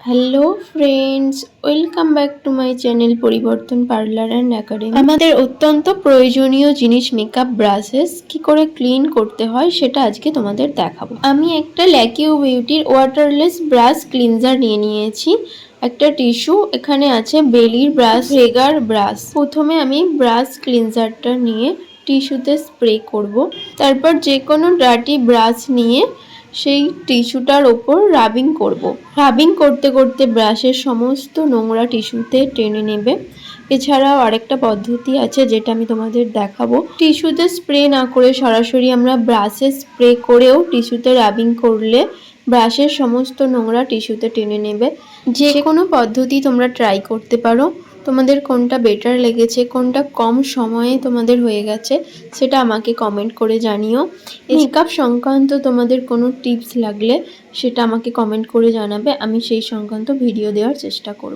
Hello friends welcome back to my channel পরিবর্তন parlour and academy আমাদের অত্যন্ত প্রয়োজনীয় জিনিস মেকআপ ব্রাশেস কি করে ক্লিন করতে হয় সেটা আজকে তোমাদের দেখাবো। আমি একটা ল্যাকিউ বিউটির ওয়াটারলেস ব্রাশ ক্লিনজার নিয়ে নিয়েছি। একটা টিস্যু এখানে আছে বেলির ব্রাশ রেগার ব্রাশ প্রথমে আমি ব্রাশ ক্লিনজারটা নিয়ে টিস্যুতে স্প্রে করব। তারপর যে কোনো ডার্টি ব্রাশ নিয়ে সেই টিস্যুটার ওপর রাবিং করব। রাবিং করতে করতে ব্রাশের সমস্ত নোংরা টিস্যুতে টেনে নেবে। এছাড়াও আরেকটা পদ্ধতি আছে যেটা আমি তোমাদের দেখাবো। টিস্যুতে স্প্রে না করে সরাসরি আমরা ব্রাশে স্প্রে করেও টিস্যুতে রাবিং করলে ব্রাশের সমস্ত নোংরা টিস্যুতে টেনে নেবে। যে কোনো পদ্ধতি তোমরা ট্রাই করতে পারো। তোমাদের কোনটা বেটার লেগেছে কোনটা কম সময়ে তোমাদের হয়ে গেছে সেটা আমাকে কমেন্ট করে জানিও। মেকআপ সংক্রান্ত তোমাদের কোনো টিপস লাগলে সেটা আমাকে কমেন্ট করে জানাবে আমি সেই সংক্রান্ত ভিডিও দেওয়ার চেষ্টা করব।